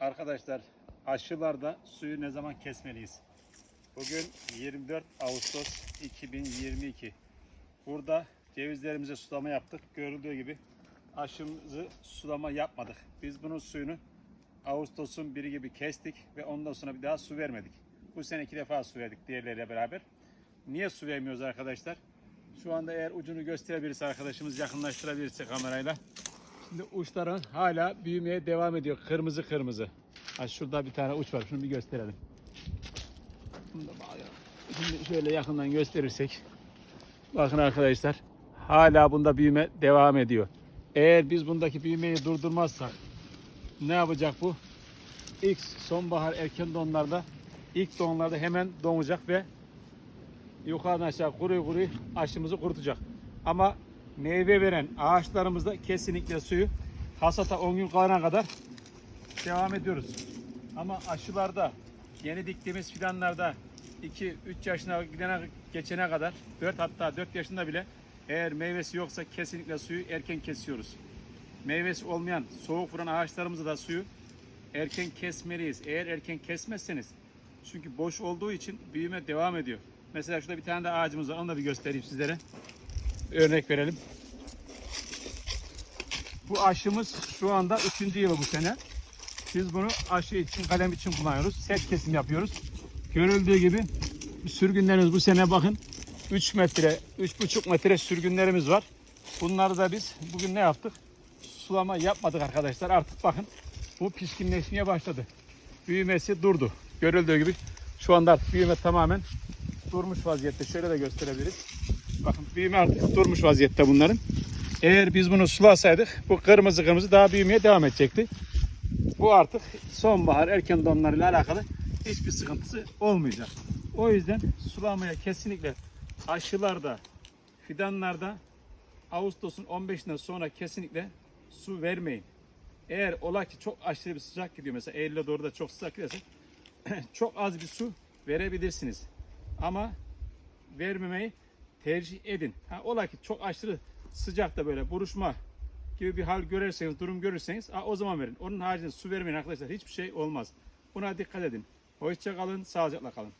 Arkadaşlar aşılarda suyu ne zaman kesmeliyiz? Bugün 24 Ağustos 2022. Burada cevizlerimize sulama yaptık. Görüldüğü gibi aşımızı sulama yapmadık. Biz bunun suyunu Ağustos'un biri gibi kestik ve ondan sonra bir daha su vermedik. Bu sene iki defa su verdik diğerleriyle beraber. Niye su vermiyoruz arkadaşlar? Şu anda eğer ucunu gösterebilirse arkadaşımız yakınlaştırabilirse kamerayla. Şimdi uçların hala büyümeye devam ediyor. Kırmızı kırmızı. Ha şurada bir tane uç var. Şunu bir gösterelim. Şimdi şöyle yakından gösterirsek. Bakın arkadaşlar. Hala bunda büyüme devam ediyor. Eğer biz bundaki büyümeyi durdurmazsak ne yapacak bu? İlk sonbahar erken donlarda ilk donlarda hemen donacak ve yukarıdan aşağı kuru kuru aşımızı kurutacak. Ama meyve veren ağaçlarımızda kesinlikle suyu hasata 10 gün kalana kadar devam ediyoruz. Ama aşılarda yeni diktiğimiz fidanlarda 2-3 yaşına gidene geçene kadar 4 hatta 4 yaşında bile eğer meyvesi yoksa kesinlikle suyu erken kesiyoruz. Meyvesi olmayan soğuk vuran ağaçlarımızda da suyu erken kesmeliyiz. Eğer erken kesmezseniz çünkü boş olduğu için büyüme devam ediyor. Mesela şurada bir tane de ağacımız var. Onu da bir göstereyim sizlere. Örnek verelim. Bu aşımız şu anda 3. yılı bu sene. Biz bunu aşı için, kalem için kullanıyoruz. Set kesim yapıyoruz. Görüldüğü gibi sürgünlerimiz bu sene bakın 3 metre, 3,5 metre sürgünlerimiz var. Bunları da biz bugün ne yaptık? Sulama yapmadık arkadaşlar. Artık bakın bu pişkinleşmeye başladı. Büyümesi durdu. Görüldüğü gibi şu anda büyüme tamamen durmuş vaziyette. Şöyle de gösterebiliriz. Bakın büyüme artık durmuş vaziyette bunların. Eğer biz bunu sulasaydık bu kırmızı kırmızı daha büyümeye devam edecekti. Bu artık sonbahar erken donlarıyla alakalı hiçbir sıkıntısı olmayacak. O yüzden sulamaya kesinlikle aşılarda, fidanlarda Ağustos'un 15'inden sonra kesinlikle su vermeyin. Eğer ola ki çok aşırı bir sıcak gidiyor mesela Eylül'e doğru da çok sıcak giderse çok az bir su verebilirsiniz. Ama vermemeyi tercih edin. Ha, ola ki çok aşırı sıcakta böyle buruşma gibi bir hal görürseniz, durum görürseniz ha, o zaman verin. Onun haricinde su vermeyin arkadaşlar. Hiçbir şey olmaz. Buna dikkat edin. Hoşça kalın, sağlıcakla kalın.